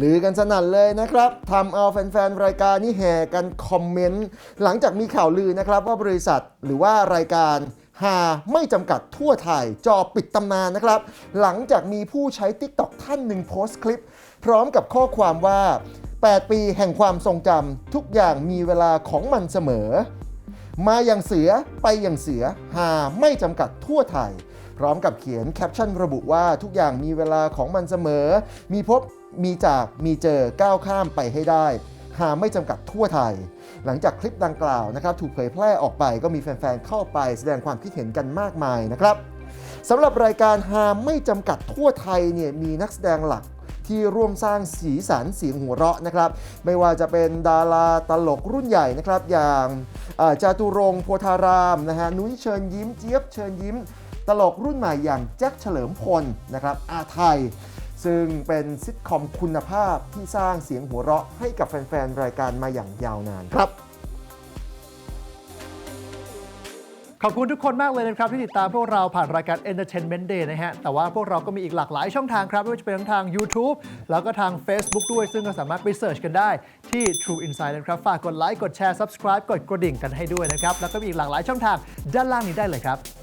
ลือกันสนั่นเลยนะครับทำเอาแฟนๆ รายการนี่แห่กันคอมเมนต์ หลังจากมีข่าวลือนะครับว่าบริษัทหรือว่ารายการหาไม่จำกัดทั่วไทยจอปิดตำนานนะครับ หลังจากมีผู้ใช้ TikTok ท่านหนึ่งโพสต์คลิป พร้อมกับข้อความว่า 8 ปีแห่งความทรงจำทุกอย่างมีเวลาของมันเสมอ มาอย่างเสือไปอย่างเสือหาไม่จำกัดทั่วไทย พร้อมกับเขียนแคปชั่นระบุว่าทุกอย่างมีเวลาของมันเสมอ มีพบมีจากมีเจอก้าวข้ามไปให้ได้หาไม่จำกัดทั่วไทย หลังจากคลิปดังกล่าวนะครับถูกเผยแพร่ออกไปก็มีแฟนๆเข้าไปแสดงความคิดเห็นกันมากมายนะครับสำหรับรายการหาไม่จำกัดทั่วไทยเนี่ยมีนักแสดงหลักที่ร่วมสร้างสีสันเสียงหัวเราะนะครับ ไม่ว่าจะเป็นดาราตลกรุ่นใหญ่นะครับ อย่างจาตุรงค์โพธารามนะฮะนุ้ยเชิญยิ้มเจี๊ยบเชิญยิ้ม ตลกรุ่นใหม่อย่างแจ็คเฉลิมพลนะครับอาไทย ซึ่งเป็นซิทคอมคุณภาพที่สร้างเสียงหัวเราะให้กับแฟนๆ รายการมาอย่างยาวนานครับขอบคุณทุกคนมากเลยนะครับ ที่ติดตามพวกเราผ่านรายการ Entertainment Day นะฮะ แต่ว่าพวกเราก็มีอีกหลากหลายช่องทางครับ ไม่ว่าจะเป็นทั้งทาง YouTube แล้วก็ทาง Facebook ด้วย ซึ่งก็สามารถไปเสิร์ชกันได้ที่ True Insight นะครับ ฝากกดไลค์กดแชร์ Subscribe กดกระดิ่งกันให้ด้วยนะครับ แล้วก็มีอีกหลากหลายช่องทางด้านล่างนี้ได้เลยครับ